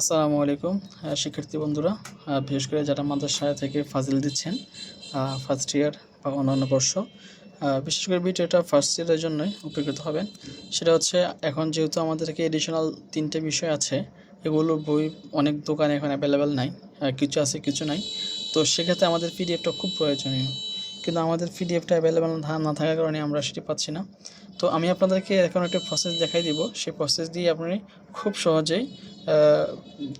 আসসালামু আলাইকুম শিক্ষার্থী বন্ধুরা। বিশেষ করে যারা মাদ্রাসা থেকে ফাজিল দিচ্ছেন ফার্স্ট ইয়ার বা অন্যান্য বর্ষ বিশেষ করে ভিডিওটা ফার্স্ট ইয়ারের জন্যই উপকৃত হবেন। সেটা হচ্ছে, এখন যেহেতু আমাদেরকে এডিশনাল তিনটে বিষয় আছে, এগুলো বই, অনেক দোকানে এখন অ্যাভেলেবেল নাই কিছু আছে, কিছু নাই। তো সেক্ষেত্রে আমাদের পিডিএফটা খুব প্রয়োজনীয়। কিন্তু আমাদের পিডিএফটা অ্যাভেলেবেল না থাকার কারণে আমরা সেটি পাচ্ছি না। তো আমি আপনাদেরকে এখন একটা প্রসেস দেখাই দিব। সেই প্রসেস দিয়ে আপনি খুব সহজেই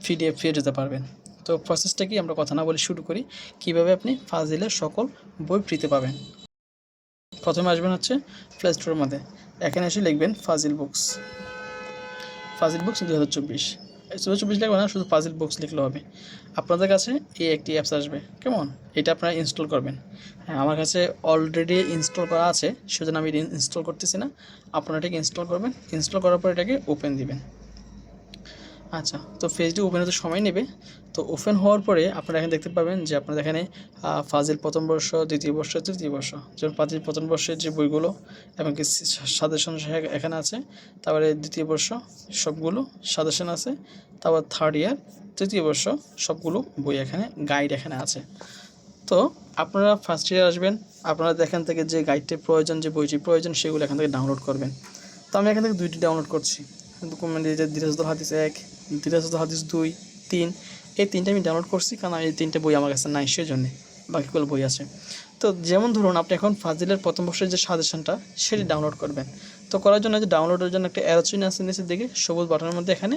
পিডিএফ ফিরে যেতে পারবেন। তো প্রসেসটা কি আমরা কথা না বলে শুরু করি, কীভাবে আপনি ফাজিলের সকল বই ফ্রিতে পাবেন। প্রথমে আসবেন হচ্ছে প্লে স্টোরের মধ্যে। এখানে এসে লিখবেন ফাজিল বুকস ফাজিল বুকস দু হাজার চব্বিশ। দু হাজার চব্বিশ লিখবে না, শুধু ফাজিল বুকস লিখলে হবে। আপনাদের কাছে এই একটি অ্যাপস আসবে। কেমন? এটা আপনারা ইনস্টল করবেন। হ্যাঁ আমার কাছে অলরেডি ইনস্টল করা আছে, সেজন্য আমি ইনস্টল করতেছি না। আপনারা এটাকে ইনস্টল করবেন। ইনস্টল করার পর এটাকে ওপেন দিবেন। আচ্ছা তো ফেসটি ওপেন হতে সময় নেবে। তো ওপেন হওয়ার পরে আপনারা এখানে দেখতে পাবেন যে আপনাদের এখানে ফাজিল প্রথম বর্ষ, দ্বিতীয় বর্ষ, তৃতীয় বর্ষ, যেমন ফাজিল প্রথম বর্ষের যে বইগুলো এবং কি সাজেশন এখানে আছে, তারপরে দ্বিতীয় বর্ষ সবগুলো সাজেশন আছে, তারপর থার্ড ইয়ার তৃতীয় বর্ষ সবগুলো বই এখানে গাইড এখানে আছে। তো আপনারা ফার্স্ট ইয়ার আসবেন, আপনারা এখান থেকে যে গাইডটির প্রয়োজন, যে বইটি প্রয়োজন, সেগুলো এখান থেকে ডাউনলোড করবেন। তো আমি এখান থেকে দুইটি ডাউনলোড করছি। ডকুমেন্ট যে দিরাজুল হাদিস এক দিরাজুল হাদিস দুই, তিন, এই তিনটে আমি ডাউনলোড করছি কারণ এই তিনটে বই আমার কাছে নাই সেজন্য, বাকিগুলো বই আছে। তো যেমন ধরুন আপনি এখন ফাজিলের প্রথম বর্ষের যে সাজেশনটা, সেটি ডাউনলোড করবেন। তো করার জন্য যে ডাউনলোডের জন্য একটা অ্যারোচিন আছে নিচের দিকে, সবুজ বাটনের মধ্যে এখানে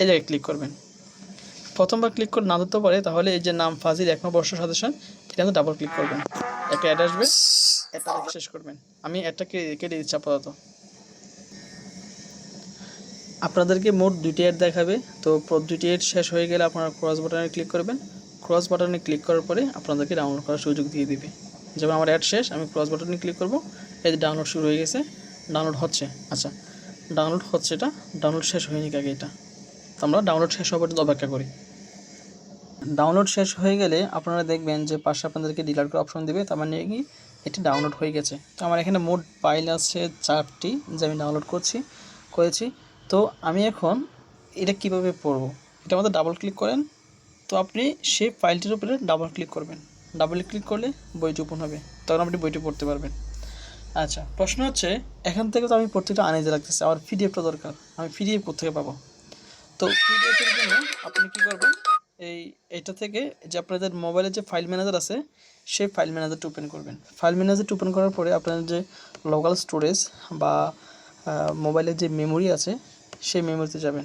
এই জায়গায় ক্লিক করবেন। প্রথমবার ক্লিক করে না ধরতে পারে, তাহলে এই যে নাম ফাজিল এক বর্ষ সাজেশন এটাতে ডাবল ক্লিক করবেন। একটা অ্যাড আসবে এটা শেষ করবেন। আমি এটাকে কেটে দিচ্ছি আপাতত। আপনাদেরকে মোট দুইটি অ্যাড দেখাবে। তো প্র- দুইটি অ্যাড শেষ হয়ে গেলে আপনারা ক্রস বাটনে ক্লিক করবেন। ক্রস বাটনে ক্লিক করার পরে আপনাদেরকে ডাউনলোড করার সুযোগ দিয়ে দিবে। যেমন আমার অ্যাড শেষ, আমি ক্রস বাটনে ক্লিক করব। এই যে ডাউনলোড শুরু হয়ে গেছে। ডাউনলোড হচ্ছে। আচ্ছা ডাউনলোড হচ্ছে এটা। ডাউনলোড শেষ হয়নি আগে এটা। তো আমরা ডাউনলোড শেষ হওয়া পর্যন্ত অপেক্ষা করি। ডাউনলোড শেষ হয়ে গেলে আপনারা দেখবেন যে পাশে আপনাদেরকে ডিলার করার অপশন দেবে। তার মানে কি? এটি ডাউনলোড হয়ে গেছে। তো আমার এখানে মোট ফাইল আছে চারটি, যে আমি ডাউনলোড করছি, করেছি। তো আমি এখন এটা কীভাবে পড়ব? এটা মধ্যে ডাবল ক্লিক করেন। তো আপনি সেই ফাইলটির উপরে ডাবল ক্লিক করবেন। ডাবল ক্লিক করলে বইটি ওপেন হবে। তখন আপনি বইটি পড়তে পারবেন। আচ্ছা প্রশ্ন হচ্ছে, এখান থেকে তো আমি প্রত্যেকটা আনাইতে লাগতেছে। আমার পিডিএফটা দরকার। আমি পিডিএফ কোথেকে পাবো? তো পিডিএফের জন্য আপনি কী করবেন, এই, এটা থেকে যে আপনাদের মোবাইলে যে ফাইল ম্যানেজার আছে, সেই ফাইল ম্যানেজারটা ওপেন করবেন। ফাইল ম্যানেজারটা ওপেন করার পরে আপনার যে লোকাল স্টোরেজ বা মোবাইলের যে মেমোরি আছে, সেই মেমোরিতে যাবেন।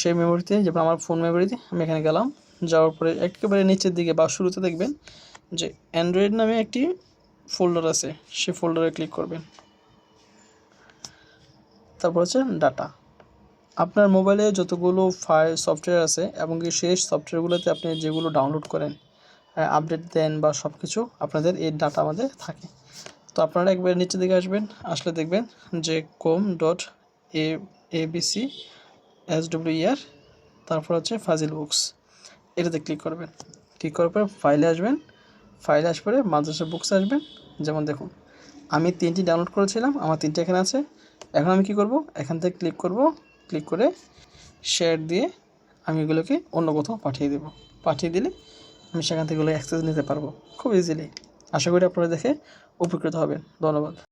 সেই মেমোরিতে যেমন আমার ফোন মেমোরিতে আমি এখানে গেলাম। যাওয়ার পরে একেবারে নিচের দিকে বা শুরুতে দেখবেন যে অ্যান্ড্রয়েড নামে একটি ফোল্ডার আছে, সেই ফোল্ডারে ক্লিক করবেন। তারপর হচ্ছে ডাটা আপনার মোবাইলে যতগুলো ফাইল সফটওয়্যার আছে এবং কি শেষ সফটওয়্যারগুলোতে আপনি যেগুলো ডাউনলোড করেন আপডেট দেন বা সব কিছু আপনাদের এই ডাটা আমাদের থাকে। তো আপনারা একবার নিচের দিকে আসবেন, আসলে দেখবেন যে কোম ডট এ এবিসি এস ইয়ার তারপর হচ্ছে ফাজিল বুকস এটাতে ক্লিক করবেন। ক্লিক করার পর ফাইলে আসবেন ফাইলে আসার পরে মাদ্রাসা বুকস আসবেন। যেমন দেখুন, আমি তিনটি ডাউনলোড করেছিলাম, আমার তিনটে এখানে আছে। এখন আমি কি করব? এখান থেকে ক্লিক করব ক্লিক করে শেয়ার দিয়ে আমি এগুলোকে অন্য কোথাও পাঠিয়ে দেবো। পাঠিয়ে দিলে আমি সেখান থেকে এগুলো অ্যাক্সেস নিতে পারব। খুব ইজিলি আশা করি আপনারা দেখে উপকৃত হবেন ধন্যবাদ।